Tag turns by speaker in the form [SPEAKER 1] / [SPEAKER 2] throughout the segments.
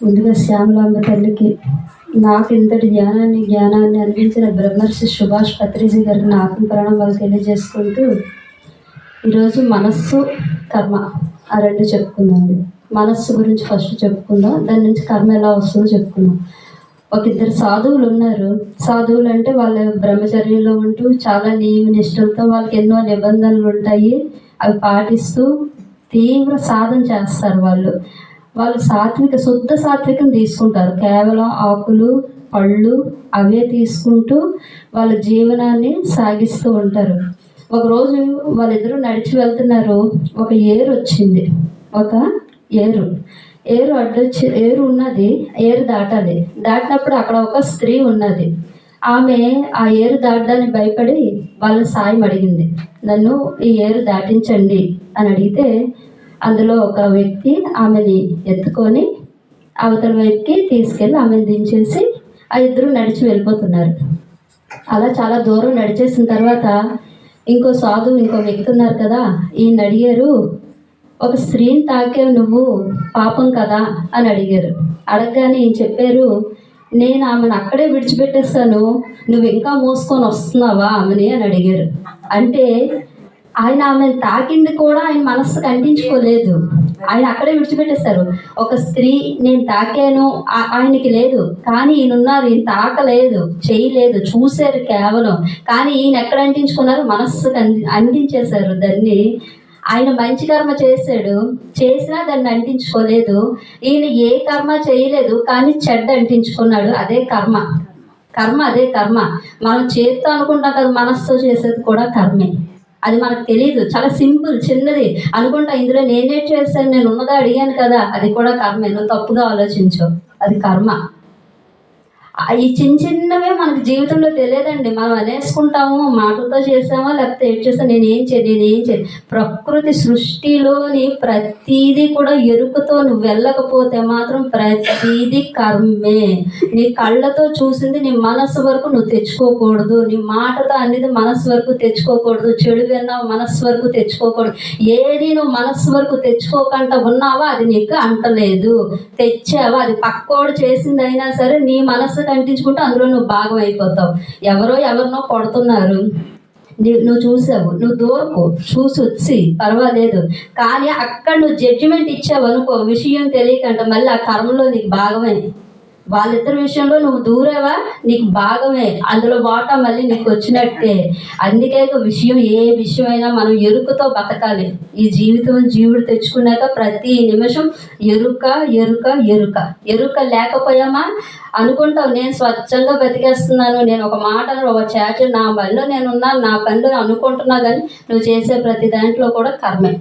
[SPEAKER 1] ముందుగా శ్యామలాంబ తల్లికి నాకు ఇంతటి జ్ఞానాన్ని జ్ఞానాన్ని అందించిన బ్రహ్మర్షి సుభాష్ పత్రిజీ గారికి నాకు ఆత్మ ప్రణామాలు తెలియజేసుకుంటూ ఈరోజు మనస్సు కర్మ ఆ రెండు చెప్పుకుందాం మనస్సు గురించి ఫస్ట్ చెప్పుకుందాం దాని నుంచి కర్మ ఎలా వస్తుందో చెప్పుకుందాం. ఒక ఇద్దరు సాధువులు ఉన్నారు. సాధువులు అంటే వాళ్ళ బ్రహ్మచర్యంలో ఉంటూ చాలా నియమ నిష్టలతో వాళ్ళకి ఎన్నో నిబంధనలు ఉంటాయి. అవి పాటిస్తూ తీవ్ర సాధన చేస్తారు వాళ్ళు. వాళ్ళు సాత్విక శుద్ధ సాత్వికం తీసుకుంటారు. కేవలం ఆకులు పళ్ళు అవే తీసుకుంటూ వాళ్ళ జీవనాన్ని సాగిస్తూ ఉంటారు. ఒకరోజు వాళ్ళిద్దరూ నడిచి వెళ్తున్నారు. ఒక ఏరు వచ్చింది. ఒక ఏరు. ఏరు అడ్డొచ్చి ఏరు ఉన్నది ఏరు దాటాలి. దాటినప్పుడు అక్కడ ఒక స్త్రీ ఉన్నది. ఆమె ఆ ఏరు దాటడానికి భయపడి వాళ్ళ సాయం అడిగింది. నన్ను ఈ ఏరు దాటించండి అని అడిగితే అందులో ఒక వ్యక్తి ఆమెని ఎత్తుకొని అవతల వైపుకి తీసుకెళ్ళి ఆమెను దించేసి ఆ ఇద్దరు నడిచి వెళ్ళిపోతున్నారు. అలా చాలా దూరం నడిచేసిన తర్వాత ఇంకో సాధువు ఇంకో వ్యక్తి ఉన్నారు కదా ఈయన అడిగారు ఒక స్త్రీని తాకే నువ్వు పాపం కదా అని అడిగారు. అడగగానే ఈయన చెప్పారు నేను ఆమెను అక్కడే విడిచిపెట్టేస్తాను. నువ్వు ఇంకా మోసుకొని వస్తున్నావా? ఆమెని అని అడిగారు. అంటే ఆయన ఆమెను తాకింది కూడా ఆయన మనస్సుకు అంటించుకోలేదు. ఆయన అక్కడే విడిచిపెట్టేస్తారు ఒక స్త్రీ నేను తాకాను ఆయనకి లేదు. కానీ ఈయన ఉన్నారు ఈయన తాకలేదు చేయలేదు చూశారు కేవలం. కానీ ఈయన ఎక్కడ అంటించుకున్నారు? మనస్సుకు అంది అంటించేశారు. దాన్ని ఆయన మంచి కర్మ చేశాడు. చేసినా దాన్ని అంటించుకోలేదు. ఈయన ఏ కర్మ చేయలేదు కానీ చెడ్డ అంటించుకున్నాడు. అదే కర్మ. కర్మ అదే కర్మ. మనం చేత్తో అనుకుంటాం కదా మనస్సుతో చేసేది కూడా కర్మే. అది మనకు తెలియదు చాలా సింపుల్ చిన్నది. అనుకుంటా ఇందులో నేనే చేశాను నేను ఉన్నదా అడిగాను కదా అది కూడా కర్మే. నువ్వు తప్పుగా ఆలోచించు. అది కర్మ. అవి ఈ చిన్న చిన్నవే మనకు జీవితంలో తెలియదండి. మనం అనేసుకుంటాము మాటలతో చేసామా లేకపోతే ఏం చేస్తాం? నేను ఏం చేయను నేను ఏం చేయను ప్రకృతి సృష్టిలోని ప్రతీదీ కూడా ఎరుకతో నువ్వు వెళ్ళకపోతే మాత్రం ప్రతీది కర్మే. నీ కళ్ళతో చూసింది నీ మనసు వరకు నువ్వు తెచ్చుకోకూడదు. నీ మాటతో అనేది మనసు వరకు తెచ్చుకోకూడదు. చెడు విన్నావు మనస్సు వరకు తెచ్చుకోకూడదు. ఏది నువ్వు మనస్సు వరకు తెచ్చుకోకుండా ఉన్నావా అది నీకు అంటలేదు. తెచ్చావా అది పక్కోడు చేసింది అయినా సరే నీ మనసు అంటించుకుంటే అందులో నువ్వు భాగం అయిపోతావు. ఎవరో ఎవరినో కొడుతున్నారు. నువ్వు చూసావు. నువ్వు దూరకు చూసి వచ్చి పర్వాలేదు. కానీ అక్కడ నువ్వు జడ్జిమెంట్ ఇచ్చావు అనుకో విషయం తెలియకంట మళ్ళీ ఆ కర్మలో నీకు భాగమే. వాళ్ళిద్దరి విషయంలో నువ్వు దూరేవా? నీకు భాగమే. అందులో వాటా మళ్ళీ నీకు వచ్చినట్టే. అందుకే ఒక విషయం ఏ విషయమైనా మనం ఎరుకతో బతకాలి. ఈ జీవితం జీవుడు తెచ్చుకున్నాక ప్రతి నిమిషం ఎరుక ఎరుక ఎరుక. ఎరుక లేకపోయామా? అనుకుంటావు నేను స్వచ్ఛంగా బతికేస్తున్నాను నేను ఒక మాట ఒక చాటు నా పనిలో నేను ఉన్నాను నా పనిలో అనుకుంటున్నా కానీ నువ్వు చేసే ప్రతి దాంట్లో కూడా కర్మే.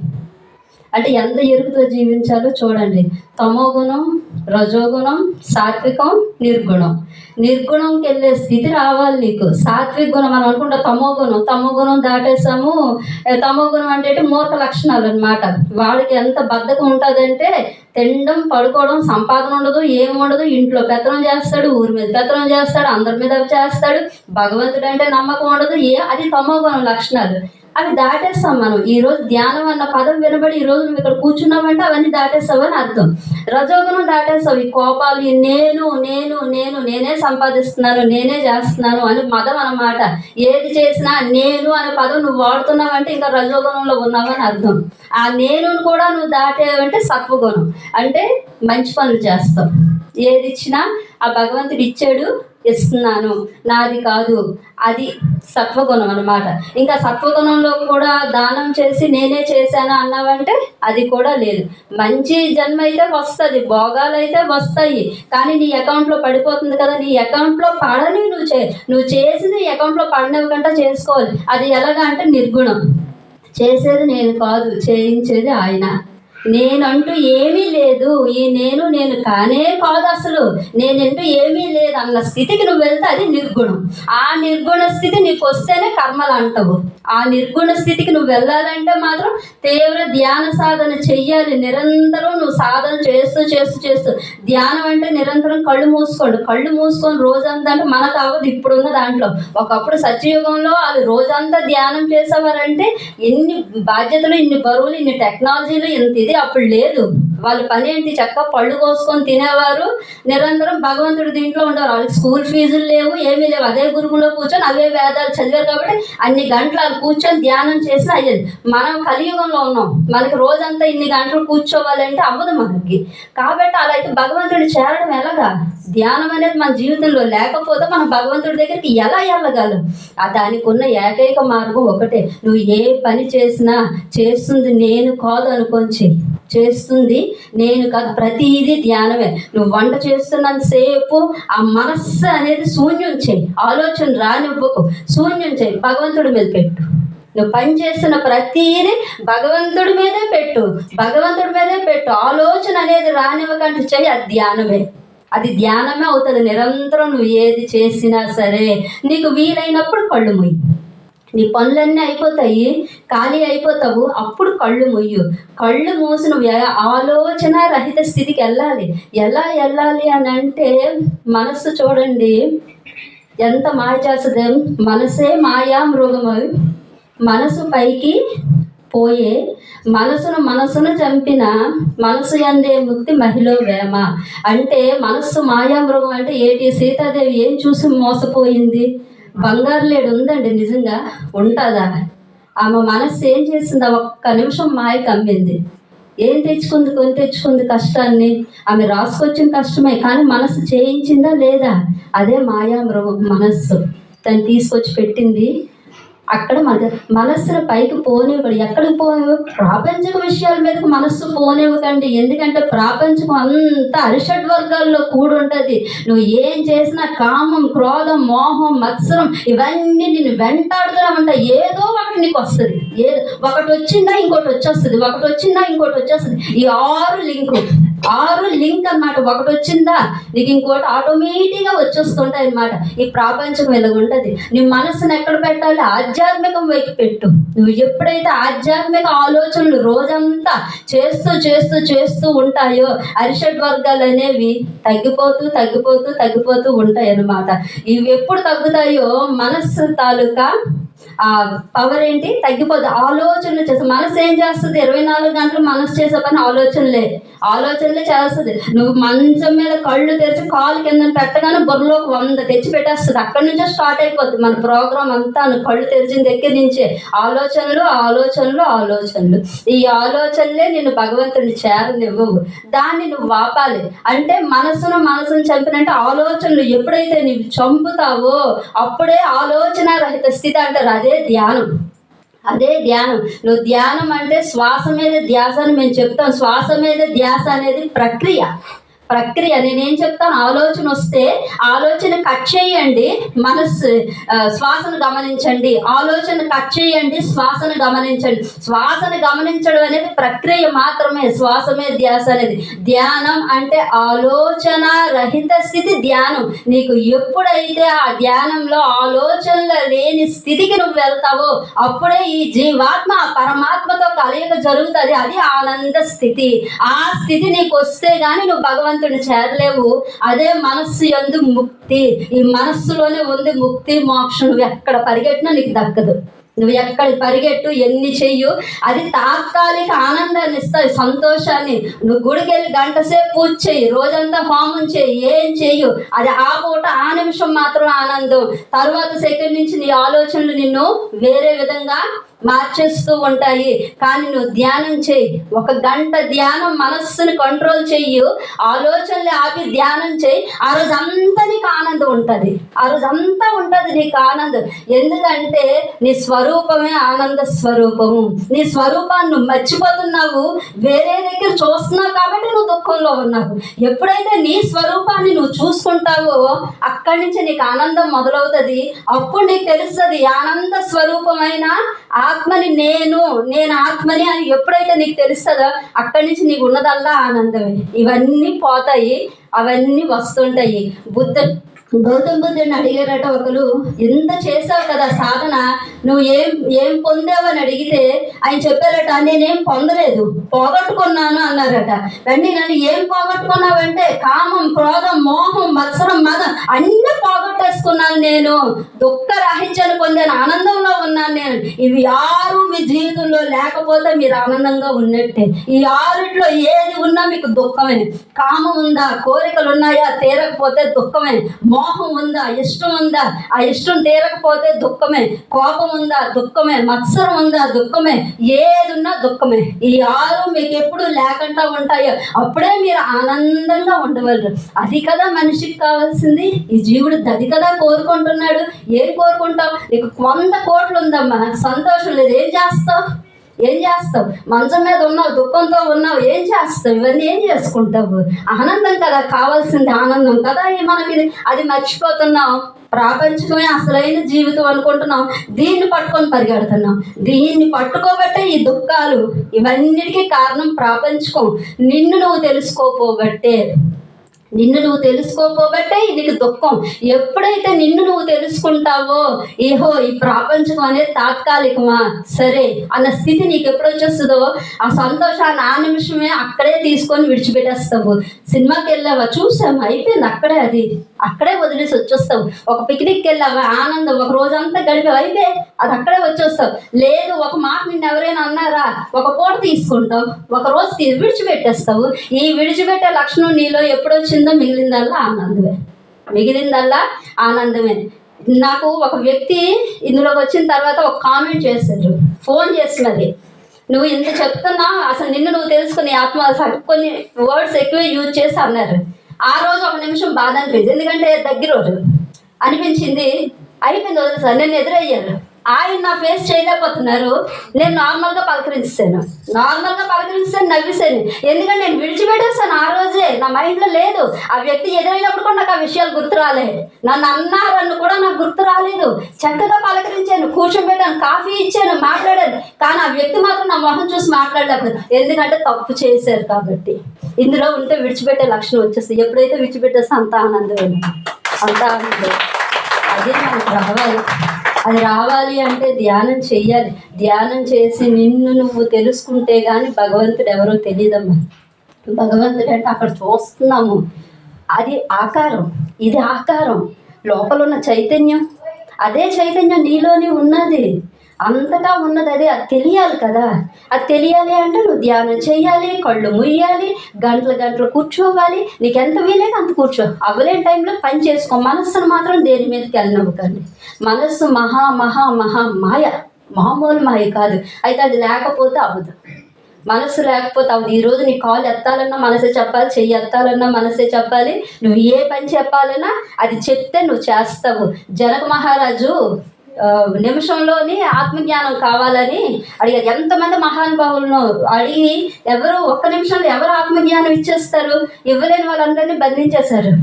[SPEAKER 1] అంటే ఎంత ఎరుకుతో జీవించాలో చూడండి. తమోగుణం రజోగుణం సాత్వికం నిర్గుణం. నిర్గుణంకి వెళ్ళే స్థితి రావాలి నీకు. సాత్విక గుణం మనం అనుకుంటా తమోగుణం. తమోగుణం గుణం దాటేసాము తమోగుణం తమో గుణం అంటే మూర్ఖ లక్షణాలు అన్నమాట. వాడికి ఎంత బద్ధకం ఉంటుందంటే తినడం పడుకోవడం సంపాదన ఉండదు ఏం ఉండదు. ఇంట్లో పెత్తనం చేస్తాడు ఊరి మీద పెత్తనం చేస్తాడు అందరి మీద చేస్తాడు. భగవంతుడు అంటే నమ్మకం ఉండదు. ఏ అది తమోగుణం లక్షణాలు. అవి దాటేస్తాం మనం. ఈ రోజు ధ్యానం అన్న పదం వినబడి ఈ రోజు నువ్వు ఇక్కడ కూర్చున్నామంటే అవన్నీ దాటేస్తావని అర్థం. రజోగుణం దాటేస్తావు. ఈ కోపాలు ఈ నేను నేను నేను నేనే సంపాదిస్తున్నాను నేనే చేస్తున్నాను అని మదం అన్నమాట. ఏది చేసినా నేను అనే పదం నువ్వు వాడుతున్నావంటే ఇంకా రజోగుణంలో ఉన్నావని అర్థం. ఆ నేను కూడా నువ్వు దాటేవంటే సత్వగుణం. అంటే మంచి పనులు చేస్తావు. ఏది ఇచ్చినా ఆ భగవంతుడు ఇచ్చాడు ఇస్తున్నాను. నాది కాదు. అది సత్వగుణం అన్నమాట. ఇంకా సత్వగుణంలో కూడా దానం చేసి నేనే చేశాను అన్నావంటే అది కూడా లేదు. మంచి జన్మ అయితే వస్తుంది భోగాలు అయితే వస్తాయి. కానీ నీ అకౌంట్లో పడిపోతుంది కదా నీ అకౌంట్లో పడని నువ్వు చే నువ్వు చేసింది నీ అకౌంట్లో పడినవ్వకుండా చేసుకోవాలి. అది ఎలాగా అంటే నిర్గుణం. చేసేది నేను కాదు చేయించేది ఆయన. నేనంటూ ఏమీ లేదు. ఈ నేను నేను కానే కాదు అసలు నేనంటూ ఏమీ లేదు. అన్న స్థితికి నువ్వు వెళ్తే అది నిర్గుణం. ఆ నిర్గుణ స్థితి నీకు వస్తేనే కర్మలు అంటావు. ఆ నిర్గుణ స్థితికి నువ్వు వెళ్ళాలంటే మాత్రం తీవ్ర ధ్యాన సాధన చెయ్యాలి. నిరంతరం నువ్వు సాధన చేస్తూ చేస్తూ చేస్తూ. ధ్యానం అంటే నిరంతరం కళ్ళు మూసుకోండి. కళ్ళు మూసుకొని రోజంతా అంటే మనకు అవ్వదు ఇప్పుడున్న దాంట్లో. ఒకప్పుడు సత్యయుగంలో వాళ్ళు రోజంతా ధ్యానం చేసేవారంటే ఎన్ని బాధ్యతలు ఇన్ని బరువులు ఇన్ని టెక్నాలజీలు ఇంత ఇది అప్పుడు లేదు. వాళ్ళ పని ఏంటి? చక్కగా పళ్ళు కోసుకొని తినేవారు. నిరంతరం భగవంతుడి దీంట్లో ఉండేవారు. వాళ్ళకి స్కూల్ ఫీజులు లేవు ఏమీ లేవు. అదే గురువులో కూర్చొని అవే వేదాలు చదివారు కాబట్టి అన్ని గంటలు కూర్చొని ధ్యానం చేసినా అయ్యేది మనం కలియుగంలో ఉన్నాం. మనకి రోజంతా ఇన్ని గంటలు కూర్చోవాలంటే అవ్వదు మనకి. కాబట్టి అలా అయితే భగవంతుడు చేరడం ఎలాగా? ధ్యానం అనేది మన జీవితంలో లేకపోతే మనం భగవంతుడి దగ్గరికి ఎలా వెళ్ళగలం? ఆ దానికి ఉన్న ఏకైక మార్గం ఒకటే. నువ్వు ఏ పని చేసినా చేస్తుంది నేను కాదు అనుకొని చెయ్యి. చేస్తుంది. నేను కాదు ప్రతిదీ ధ్యానమే. నువ్వు వంట చేస్తున్నంతసేపు ఆ మనస్సు అనేది శూన్యం చేయి. ఆలోచన రానివ్వకు. శూన్యం చేయి. భగవంతుడి మీద పెట్టు. నువ్వు పని చేస్తున్న ప్రతిదీ భగవంతుడి మీదే పెట్టు. భగవంతుడి మీదే పెట్టు. ఆలోచన అనేది రానివ్వకంటే చేయి అది ధ్యానమే. అది ధ్యానమే అవుతుంది. నిరంతరం నువ్వు ఏది చేసినా సరే నీకు వీలైనప్పుడు కళ్ళు మొయ్యి నీ పనులన్నీ అయిపోతాయి ఖాళీ అయిపోతావు అప్పుడు కళ్ళు మొయ్యు. కళ్ళు మూసి నువ్వు ఆలోచన రహిత స్థితికి వెళ్ళాలి. ఎలా వెళ్ళాలి అని అంటే మనస్సు చూడండి. ఎంత మాయ చేస్తుంది? మనసే మాయా మృగమవి మనసు పైకి పోయే మనసును మనసును చంపిన మనసు అందే ముక్తి మహిళ వేమ. అంటే మనస్సు మాయా మృగం అంటే ఏటి? సీతాదేవి ఏం చూసి మోసపోయింది? బంగారు లేడు ఉందండి నిజంగా ఉంటుందా ఆమె. మనస్సు ఏం చేసిందా ఒక్క నిమిషం మాయ కమ్మింది. ఏం తెచ్చుకుంది కొని తెచ్చుకుంది కష్టాన్ని? ఆమె రాసుకొచ్చిన కష్టమే కానీ మనసు చేయించిందా లేదా? అదే మాయా మృగం మనస్సు. తను తీసుకొచ్చి పెట్టింది అక్కడ మన మనస్సును పైకి పోనివ్వడు. ఎక్కడికి పోనివ్వ ప్రాపంచిక విషయాల మీదకు మనస్సు పోనివ్వకండి. ఎందుకంటే ప్రాపంచకం అంతా అరిషడ్ వర్గాల్లో కూడి ఉంటుంది నువ్వు ఏం చేసినా కామం క్రోధం మోహం మత్సరం ఇవన్నీ నిన్ను వెంటాడుతున్నామంట ఏదో ఒకటి నీకు వస్తుంది. ఏదో ఒకటి వచ్చిందా ఇంకోటి వచ్చేస్తుంది. ఒకటి వచ్చిందా ఇంకోటి వచ్చేస్తుంది. ఈ ఆరు లింకు ఆరు లింక్ అన్నమాట. ఒకటి వచ్చిందా? నీకు ఇంకోటి ఆటోమేటిక్గా వచ్చేస్తుంటాయి అన్నమాట. ఈ ప్రాపంచం ఇలా ఉంటుంది? నీ మనసును ఎక్కడ పెట్టాలి? ఆధ్యాత్మికం వైపు పెట్టు. నువ్వు ఎప్పుడైతే ఆధ్యాత్మిక ఆలోచనలు రోజంతా చేస్తూ చేస్తూ చేస్తూ ఉంటాయో అరిషడ్ వర్గాలు అనేవి తగ్గిపోతూ తగ్గిపోతూ తగ్గిపోతూ ఉంటాయి అన్నమాట. ఇవి ఎప్పుడు తగ్గుతాయో మనస్సు తాలూకా ఆ పవర్ ఏంటి? తగ్గిపోతుంది ఆలోచనలు చేస్తే. మనసు ఏం చేస్తుంది? ఇరవై నాలుగు గంటలు మనసు చేసే పని ఆలోచనలే. ఆలోచనలే చేస్తుంది. నువ్వు మంచం మీద కళ్ళు తెరిచి కాలు కింద పెట్టగానే బుర్రలోకి వంద తెచ్చి పెట్టేస్తుంది. అక్కడి నుంచే స్టార్ట్ అయిపోతుంది మన ప్రోగ్రామ్ అంతా. నువ్వు కళ్ళు తెరిచిన దగ్గర నుంచే ఆలోచనలు ఆలోచనలు ఆలోచనలు. ఈ ఆలోచనలే నిన్ను భగవంతుని చేరనివ్వవు. దాన్ని నువ్వు వాపాలి. అంటే మనసును మనసును చంపినంటే ఆలోచనలు ఎప్పుడైతే నువ్వు చంపుతావో అప్పుడే ఆలోచన రహిత స్థితి అంటారు. అదే ధ్యానం. అదే ధ్యానం. నువ్వు ధ్యానం అంటే శ్వాస మీద ధ్యాస అని మేము చెప్తాం. శ్వాస మీద ధ్యాస అనేది ప్రక్రియ. ప్రక్రియ. నేనేం చెప్తాను ఆలోచన వస్తే ఆలోచన కట్ చేయండి మనస్సు శ్వాసను గమనించండి. ఆలోచన కట్ చేయండి శ్వాసను గమనించండి. శ్వాసను గమనించడం అనేది ప్రక్రియ మాత్రమే శ్వాసమే ధ్యాస అనేది. ధ్యానం అంటే ఆలోచన రహిత స్థితి ధ్యానం. నీకు ఎప్పుడైతే ఆ ధ్యానంలో ఆలోచనల లేని స్థితికి నువ్వు వెళ్తావో అప్పుడే ఈ జీవాత్మ పరమాత్మతో కలయిక జరుగుతుంది. అది ఆనంద స్థితి. ఆ స్థితి నీకు వస్తే గానీ నువ్వు భగవంతుని చేరలేవు అదే మనస్సు ఎందు ముక్తి. ఈ మనస్సులోనే ఉంది ముక్తి మోక్షం. నువ్వు ఎక్కడ పరిగెట్టినా నీకు దక్కదు. నువ్వు ఎక్కడ పరిగెట్టు ఎన్ని చెయ్యు అది తాత్కాలిక ఆనందాన్ని ఇస్తాయి సంతోషాన్ని. నువ్వు గుడికి వెళ్ళి గంట సేపు పూజ చెయ్యి రోజంతా హోమం చెయ్యి ఏం చెయ్యు. అది ఆ పూట ఆ నిమిషం మాత్రం ఆనందం. తర్వాత సెకండ్ నుంచి నీ ఆలోచనలు నిన్ను వేరే విధంగా మార్చేస్తూ ఉంటాయి. కానీ నువ్వు ధ్యానం చేయి. ఒక గంట ధ్యానం మనస్సుని కంట్రోల్ చెయ్యి. ఆలోచనలు ఆపి ధ్యానం చేయి. ఆ రోజు అంతా నీకు ఆనందం ఉంటుంది. ఆ రోజు అంతా ఉంటుంది నీకు ఆనందం. ఎందుకంటే నీ స్వరూపమే ఆనంద స్వరూపము. నీ స్వరూపాన్ని నువ్వు మర్చిపోతున్నావు. వేరే దగ్గర చూస్తున్నావు కాబట్టి నువ్వు దుఃఖంలో ఉన్నావు. ఎప్పుడైతే నీ స్వరూపాన్ని నువ్వు చూసుకుంటావో అక్కడి నుంచి నీకు ఆనందం మొదలవుతుంది. అప్పుడు నీకు తెలుస్తుంది ఆనంద స్వరూపమైన ఆత్మని నేను నేను ఆత్మని అని ఎప్పుడైతే నీకు తెలుస్తుందో అక్కడి నుంచి నీకు ఉన్నదల్లా ఆనందమే. ఇవన్నీ పోతాయి అవన్నీ వస్తుంటాయి. బుద్ధ గౌతమ్ బుద్ధుని అడిగారట ఒకరు ఎంత చేసావు కదా సాధన? నువ్వు ఏం ఏం పొందావు? అని అడిగితే ఆయన చెప్పారట నేనేం పొందలేదు పోగొట్టుకున్నాను అన్నారట. రండి నన్ను ఏం పోగొట్టుకున్నావంటే కామం క్రోధం మోహం మత్సరం మదం అన్ని పోగొట్టేసుకున్నాను నేను. దుఃఖ రాహిత్యాన్ని పొందాను ఆనందంలో ఉన్నాను నేను. ఇవి ఆరు మీ జీవితంలో లేకపోతే మీరు ఆనందంగా ఉన్నట్టే. ఈ ఆరుట్లో ఏది ఉన్నా మీకు దుఃఖమే కామం ఉందా? కోరికలు ఉన్నాయా? తీరకపోతే దుఃఖమే మోహం ఉందా ఇష్టం ఉందా ఆ ఇష్టం తీరకపోతే దుఃఖమే కోపం ఉందా దుఃఖమే మత్సరం ఉందా దుఃఖమే ఏది ఉన్నా దుఃఖమే. ఈ ఆరు మీకు ఎప్పుడు లేకుండా ఉంటాయో అప్పుడే మీరు ఆనందంగా ఉండగలరు అది కదా మనిషికి కావాల్సింది. ఈ జీవుడు అది కదా కోరుకుంటున్నాడు. ఏం కోరుకుంటావు? నీకు వంద కోట్లు ఉందమ్మా సంతోషం లేదు. ఏం చేస్తావు? ఏం చేస్తావు? మంచం మీద ఉన్నావు దుఃఖంతో ఉన్నావు ఏం చేస్తావు? ఇవన్నీ ఏం చేసుకుంటావు? ఆనందం కదా కావాల్సింది ఆనందం కదా? మనకి ఇది- అది మర్చిపోతున్నాం ప్రాపంచమే అసలైన జీవితం అనుకుంటున్నాం దీన్ని పట్టుకొని పరిగెడుతున్నాం దీన్ని పట్టుకోబట్టే ఈ దుఃఖాలు ఇవన్నిటికీ కారణం ప్రాపంచకం. నిన్ను నువ్వు తెలుసుకోపోబట్టే. నిన్ను నువ్వు తెలుసుకోపోబట్టే నీకు దుఃఖం. ఎప్పుడైతే నిన్ను నువ్వు తెలుసుకుంటావో ఏహో ఈ ప్రాపంచం అనేది తాత్కాలికమా? సరే అన్న స్థితి నీకు ఎప్పుడు వచ్చేస్తుందో ఆ సంతోషాన్ని ఆ నిమిషమే అక్కడే తీసుకొని విడిచిపెట్టేస్తావు. సినిమాకి వెళ్ళావా చూసాము? అయిపోయింది అక్కడే అది. అక్కడే వదిలేసి వచ్చేస్తావు. ఒక పిక్నిక్కి వెళ్ళావు? ఆనందం. ఒక రోజంతా గడిపే అయితే అది అక్కడే వచ్చేస్తావు. లేదు ఒక మాట నిన్ను ఎవరైనా అన్నారా? ఒక పూట తీసుకుంటావు. ఒక రోజు విడిచిపెట్టేస్తావు. ఈ విడిచిపెట్టే లక్షణం నీలో ఎప్పుడు వచ్చిందో మిగిలిందల్లా ఆనందమే. మిగిలిందల్లా ఆనందమే. నాకు ఒక వ్యక్తి ఇందులోకి వచ్చిన తర్వాత ఒక కామెంట్ చేశారు. ఫోన్ చేసినది నువ్వు ఇంత చెప్తున్నావు అసలు నిన్ను నువ్వు తెలుసుకుని ఆత్మ కొన్ని వర్డ్స్ ఎక్కువ యూజ్ చేసి అన్నారు. ఆ రోజు ఒక నిమిషం బాధ అనిపించింది. ఎందుకంటే దగ్గర రోజు అనిపించింది. అయిపోయింది వదిలేదు సార్ నేను ఎదురయ్యాను. ఆయన నా ఫేస్ చేయలేకపోతున్నారు. నేను నార్మల్గా పలకరించాను. నార్మల్గా పలకరించాను నవ్వేశాను. ఎందుకంటే నేను విడిచిపెట్టేస్తాను ఆ రోజే. నా మైండ్లో లేదు. ఆ వ్యక్తి ఎదురైనప్పుడు కూడా నాకు ఆ విషయాలు గుర్తు రాలేదు. నన్ను అన్నారని కూడా నాకు గుర్తు రాలేదు. చక్కగా పలకరించాను కూర్చోబెట్టాను కాఫీ ఇచ్చాను మాట్లాడాను. కానీ ఆ వ్యక్తి మాత్రం నా మొహం చూసి మాట్లాడలేకపోయింది ఎందుకంటే తప్పు చేశారు కాబట్టి. ఇందులో ఉంటే విడిచిపెట్టే లక్షణం వచ్చేస్తుంది. ఎప్పుడైతే విడిచిపెట్టేస్తే అంత ఆనందం అంత ఆనందం అది మనకు రావాలి. అది రావాలి అంటే ధ్యానం చేయాలి ధ్యానం చేసి నిన్ను నువ్వు తెలుసుకుంటే కానీ భగవంతుడు ఎవరో తెలియదమ్మా భగవంతుడు అంటే అక్కడ చూస్తున్నాము. అది ఆకారం. ఇది ఆకారం. లోపల ఉన్న చైతన్యం. అదే చైతన్యం నీలోనే ఉన్నది. అంతగా ఉన్నది అదే అది తెలియాలి కదా. అది తెలియాలి అంటే నువ్వు ధ్యానం చేయాలి కళ్ళు ముయ్యాలి గంటలు గంటలు కూర్చోవాలి. నీకు ఎంత వీలైతే అంత కూర్చో. అవ్వలేని టైంలో పని చేసుకో. మనస్సును మాత్రం దేని మీదకి వెళ్ళనివ్వకండి. మనస్సు మహా మహా మహా మాయ. మామూలు మాయ కాదు. అయితే అది లేకపోతే అవ్వదు. మనసు లేకపోతే అవును ఈ రోజు నీ కాల్ ఎత్తాలన్నా మనసే చెప్పాలి చెయ్యి ఎత్తాలన్నా మనసే చెప్పాలి. నువ్వు ఏ పని చెప్పాలన్నా అది చెప్తే నువ్వు చేస్తావు. జనక మహారాజు నిమిషంలోనే ఆత్మజ్ఞానం కావాలని అడిగారు. ఎంతమంది మహానుభావులను అడిగి ఎవరు ఒక్క నిమిషంలో ఎవరు ఆత్మజ్ఞానం ఇచ్చేస్తారు? ఇవ్వలేని వాళ్ళందరినీ బంధించేశారు.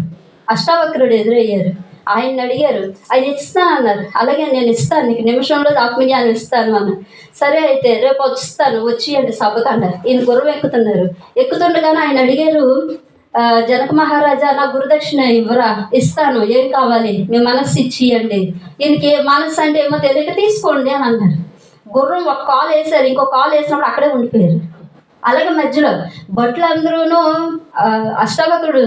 [SPEAKER 1] అష్టావక్రుడు ఎదురయ్యారు. ఆయన్ని అడిగారు ఆయన ఇస్తాను అన్నారు. అలాగే నేను ఇస్తాను నీకు నిమిషంలో ఆత్మజ్ఞానం ఇస్తాను అన్న సరే అయితే రేపు వస్తాను వచ్చి అంటే సభకు అన్నారు. ఈయన గుర్రం ఎక్కుతున్నారు. ఎక్కుతుండగానే ఆయన అడిగారు జనక మహారాజా నా గురుదక్షిణ ఇవ్వరా? ఇస్తాను. ఏం కావాలి? మీ మనస్సు ఇచ్చియండి. ఈయనకి ఏ మనస్సు అంటే ఏమో తెలియక తీసుకోండి అని అన్నారు. గుర్రం ఒక కాల్ వేశారు. ఇంకో కాల్ వేసినప్పుడు అక్కడే ఉండిపోయారు. అలాగే మధ్యలో భట్లందరూను ఆ, అష్టావకుడు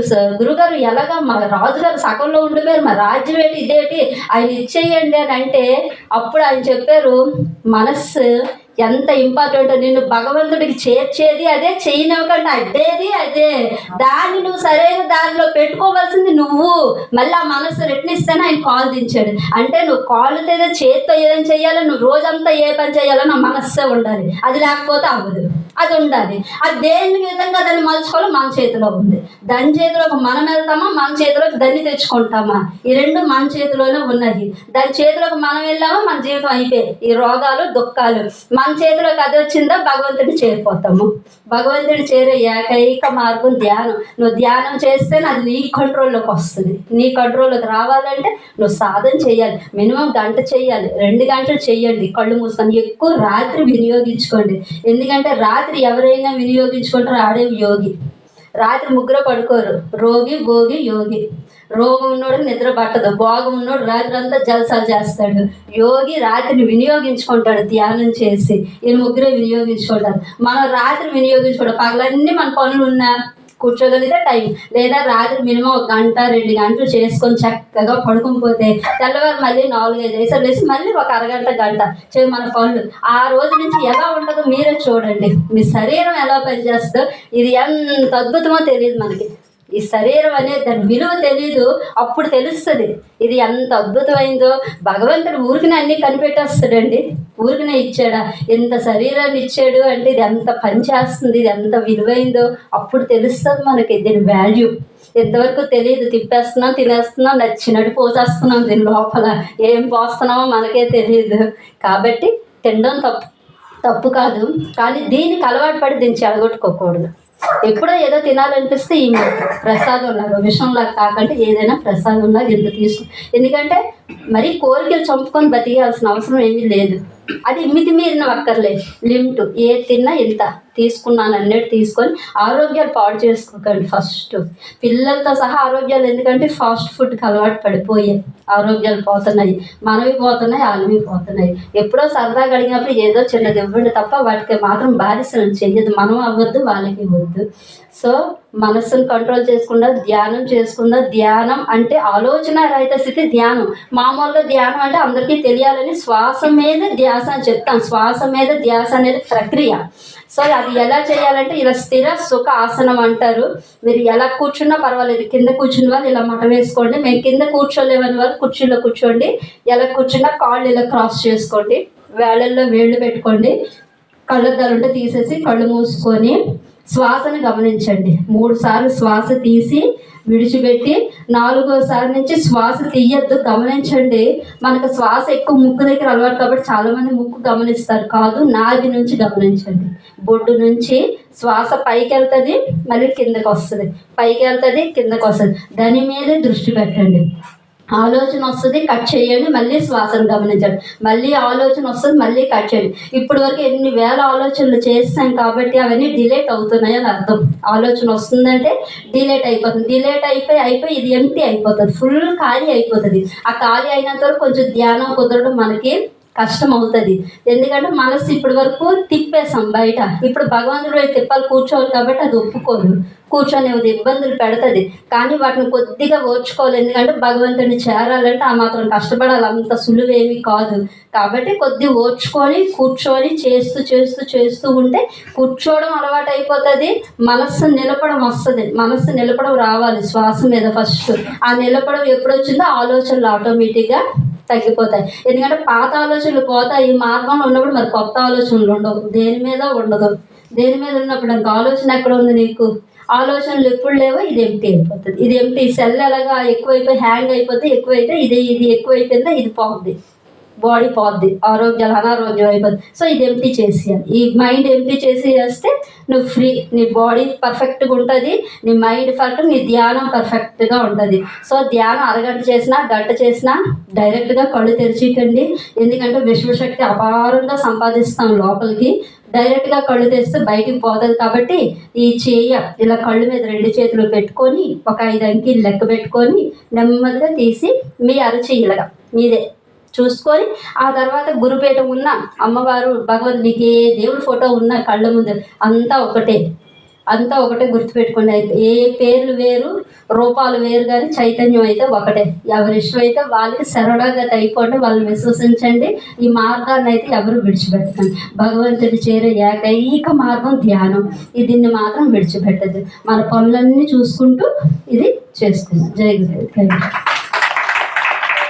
[SPEAKER 1] గురుగారు ఎలాగా మా రాజుగారు సగంలో ఉండిపోయారు. మా రాజ్యం ఏంటి ఇదేంటి? ఆయన ఇచ్చేయండి అని అంటే అప్పుడు ఆయన చెప్పారు మనస్సు ఎంత ఇంపార్టెంట్ నిన్ను భగవంతుడికి చేర్చేది అదే చేయనివ్వకుండా అడ్డేది అదే. దాన్ని నువ్వు సరైన దారిలో పెట్టుకోవాల్సింది నువ్వు. మళ్ళీ ఆ మనసు రెట్నిస్తేనే ఆయన కాల్ దించాడు. అంటే నువ్వు కాళ్ళతో ఏదో చేతితో ఏదైనా చేయాలో నువ్వు రోజంతా ఏ పని చేయాలో నా మనస్సే ఉండాలి. అది లేకపోతే అవ్వదు. అది ఉండాలి. అది దేని విధంగా దాన్ని మలుచుకోవాలో మన చేతిలో ఉంది. దాని చేతిలోకి మనం వెళ్తామా? మన చేతిలోకి దాన్ని తెచ్చుకుంటామా? ఈ రెండు మన చేతిలోనే ఉన్నాయి. దాని చేతిలోకి మనం వెళ్ళామా? మన జీవితం అయిపోయి. ఈ రోగాలు దుఃఖాలు. మన చేతిలోకి అది వచ్చిందో? భగవంతుడి చేరిపోతాము. భగవంతుడి చేరే ఏకైక మార్గం ధ్యానం. నువ్వు ధ్యానం చేస్తే అది నీ కంట్రోల్లోకి వస్తుంది. నీ కంట్రోల్లోకి రావాలంటే నువ్వు సాధన చేయాలి. మినిమం గంట చేయాలి. రెండు గంటలు చేయండి. కళ్ళు మూసుకొని ఎక్కువ రాత్రి వినియోగించుకోండి. ఎందుకంటే రాత్రి రాత్రి ఎవరైనా వినియోగించుకుంటారో ఆడే యోగి. రాత్రి ముగ్గురు పడుకోరు. రోగి భోగి యోగి. రోగం ఉన్నోడు నిద్ర పట్టదు. భోగం ఉన్నోడు రాత్రి అంతా జలసాలు చేస్తాడు. యోగి రాత్రిని వినియోగించుకుంటాడు ధ్యానం చేసి. ఈ ముగ్గురే వినియోగించుకుంటారు. మనం రాత్రి వినియోగించుకోవడం పగలన్నీ మన పనులు ఉన్నా కూర్చోగలిగితే టైం. లేదా రాత్రి మినిమం ఒక గంట రెండు గంటలు చేసుకొని చక్కగా పడుకుని పోతే తెల్లవారు మళ్ళీ నాలుగైదు వేసారు వేసి మళ్ళీ ఒక అరగంట గంట చేయి మన పనులు. ఆ రోజు నుంచి ఎలా ఉంటుందో మీరే చూడండి. మీ శరీరం ఎలా పనిచేస్తుందో ఇది ఎంత అద్భుతమో తెలియదు మనకి. ఈ శరీరం అనేది దాని విలువ తెలియదు అప్పుడు తెలుస్తుంది. ఇది ఎంత అద్భుతమైందో. భగవంతుడు ఊరికినే అన్నీ కనిపెట్టేస్తాడండి. ఊరికనే ఇచ్చాడా? ఎంత శరీరాన్ని ఇచ్చాడు అంటే ఇది ఎంత పని చేస్తుంది ఇది ఎంత విలువైందో అప్పుడు తెలుస్తుంది మనకి దీని వాల్యూ ఎంతవరకు తెలియదు తిప్పేస్తున్నాం తినేస్తున్నాం నచ్చినట్టు పోసేస్తున్నాం దీని లోపల. ఏం పోస్తున్నామో మనకే తెలియదు కాబట్టి తినడం తప్పు తప్పు కాదు. కానీ దీనికి అలవాటు పడి దీన్ని చెడగొట్టుకోకూడదు. ఎప్పుడో ఏదో తినాలనిపిస్తే ఈ ప్రసాదంలాగా విషంలా కాకుండా ఏదైనా ప్రసాదంలాగా ఎంత తీసుకు? ఎందుకంటే మరి కోరికలు చంపుకొని బతికేయాల్సిన అవసరం ఏమీ లేదు. అది మితిమీరిన అక్కర్లేదు లిమిట్ ఏ తిన్నా ఇంత తీసుకున్నాను అన్నట్టు తీసుకొని ఆరోగ్యాలు పాడు చేసుకోకండి ఫస్ట్. పిల్లలతో సహా ఆరోగ్యాలు ఎందుకంటే ఫాస్ట్ ఫుడ్కి అలవాటు పడిపోయాయి ఆరోగ్యాలు పోతున్నాయి మనవి పోతున్నాయి వాళ్ళవి పోతున్నాయి. ఎప్పుడో సరదాగా అడిగినప్పుడు ఏదో చిన్నది ఇవ్వండి తప్ప వాటికి మాత్రం బాధిసలు చెయ్యదు. మనం అవ్వద్దు వాళ్ళకి ఇవ్వద్దు. సో మనస్సును కంట్రోల్ చేసుకుందా ధ్యానం చేసుకుందా? ధ్యానం అంటే ఆలోచన రహిత స్థితి ధ్యానం. మామూలుగా ధ్యానం అంటే అందరికీ తెలియాలని శ్వాస మీద ధ్యాస అని చెప్తాం. శ్వాస మీద ధ్యాస అనేది ప్రక్రియ. సో అది ఎలా చేయాలంటే ఇలా స్థిర సుఖ ఆసనం అంటారు. మీరు ఎలా కూర్చున్నా పర్వాలేదు. కింద కూర్చున్న వాళ్ళు ఇలా మట వేసుకోండి. మేము కింద కూర్చోలేమని వాళ్ళు కుర్చీలో కూర్చోండి. ఎలా కూర్చున్నా కాళ్ళు ఇలా క్రాస్ చేసుకోండి. వేళల్లో వేళ్ళు పెట్టుకోండి. కళ్ళద్దాలు ఉంటే తీసేసి కళ్ళు మూసుకొని శ్వాసను గమనించండి. మూడు సార్లు శ్వాస తీసి విడిచిపెట్టి నాలుగోసారి నుంచి శ్వాస తీయద్దు గమనించండి. మనకు శ్వాస ఎక్కువ ముక్కు దగ్గర అలవాటు కాబట్టి చాలామంది ముక్కు గమనిస్తారు కాదు నాది నుంచి గమనించండి. బొడ్డు నుంచి శ్వాస పైకి వెళ్తుంది మళ్ళీ కిందకి వస్తుంది. పైకి వెళ్తుంది కిందకు వస్తుంది. దాని మీదే దృష్టి పెట్టండి. ఆలోచన వస్తుంది కట్ చేయండి మళ్ళీ శ్వాసను గమనించండి. మళ్ళీ ఆలోచన వస్తుంది మళ్ళీ కట్ చేయండి. ఇప్పటి వరకు ఎన్ని వేల ఆలోచనలు చేస్తాం కాబట్టి అవన్నీ డిలేట్ అవుతున్నాయి అని అర్థం. ఆలోచన వస్తుందంటే డిలేట్ అయిపోతుంది. డిలేట్ అయిపోయి అయిపోయి ఇది ఎంటీ అయిపోతుంది. ఫుల్ ఖాళీ అయిపోతుంది. ఆ ఖాళీ అయినంత వరకు కొంచెం ధ్యానం కుదరడం మనకి కష్టం అవుతుంది ఎందుకంటే మనసు ఇప్పటి వరకు తిప్పేసాం బయట. ఇప్పుడు భగవంతుడు తిప్పాలి కూర్చోవాలి కాబట్టి అది ఒప్పుకోదు. కూర్చొని అది ఇబ్బందులు పెడుతుంది. కానీ వాటిని కొద్దిగా ఓర్చుకోవాలి. ఎందుకంటే భగవంతుడిని చేరాలంటే ఆ మాత్రం కష్టపడాలి. అంత సులువేమీ కాదు. కాబట్టి కొద్ది ఓర్చుకొని కూర్చొని చేస్తూ చేస్తూ చేస్తూ ఉంటే కూర్చోవడం అలవాటు అయిపోతుంది. మనస్సు నిలపడం వస్తుంది. మనస్సు నిలపడం రావాలి. శ్వాస మీద ఫస్ట్. ఆ నిలపడం ఎప్పుడు వచ్చిందో ఆలోచనలు ఆటోమేటిక్గా తగ్గిపోతాయి. ఎందుకంటే పాత ఆలోచనలు పోతాయి. ఈ మార్గంలో ఉన్నప్పుడు మరి కొత్త ఆలోచనలు ఉండవు. దేని మీద ఉండదు. దేని మీద ఉన్నప్పుడు ఇంకా ఆలోచన ఎక్కడ ఉంది నీకు? ఆలోచనలు ఎప్పుడు లేవో. ఇది ఎంటీ అయిపోతుంది. ఇది ఎంటీ సెల్ ఎలాగా ఎక్కువైపోయి హ్యాంగ్ అయిపోతే ఎక్కువైతే ఇది ఇది ఎక్కువైపోయిందా? ఇది పోతుంది బాడీ పోద్ది. ఆరోగ్యాలు అనారోగ్యం అయిపోద్ది. సో ఇది ఎంటీ చేసేయాలి. ఈ మైండ్ ఎంటీ చేసి చేస్తే నువ్వు ఫ్రీ నీ బాడీ పర్ఫెక్ట్గా ఉంటుంది నీ మైండ్ పర్ఫెక్ట్ నీ ధ్యానం పర్ఫెక్ట్గా ఉంటుంది. సో ధ్యానం అరగంట చేసినా గంట చేసినా డైరెక్ట్గా కళ్ళు తెరిచికండి ఎందుకంటే విశ్వశక్తి అపారంగా సంపాదిస్తాం లోపలికి. డైరెక్ట్గా కళ్ళు తెస్తే బయటికి పోతుంది కాబట్టి ఈ చేయ ఇలా కళ్ళు మీద రెండు చేతులు పెట్టుకొని ఒక ఐదు అంకీలు లెక్క పెట్టుకొని నెమ్మదిగా తీసి మీ అరచేయి ఇలాగా మీదే. చూసుకొని ఆ తర్వాత గురుపేట ఉన్న అమ్మవారు భగవంతుడికి ఏ దేవుడి ఫోటో ఉన్న కళ్ళ ముందు అంతా ఒకటే. అంతా ఒకటే గుర్తుపెట్టుకోండి. అయితే ఏ పేర్లు వేరు రూపాలు వేరు కానీ చైతన్యం అయితే ఒకటే. ఎవరి ఇష్టం అయితే వాళ్ళకి శరణాగతి అయిపోండి వాళ్ళని విశ్వసించండి. ఈ మార్గాన్ని అయితే ఎవరు విడిచిపెట్టకండి. భగవంతుడి చేరే ఏకైక మార్గం ధ్యానం. దీన్ని మాత్రం విడిచిపెట్టదు మన పనులన్నీ చూసుకుంటూ ఇది చేసుకుందాం జై గురు థ్యాంక్ యూ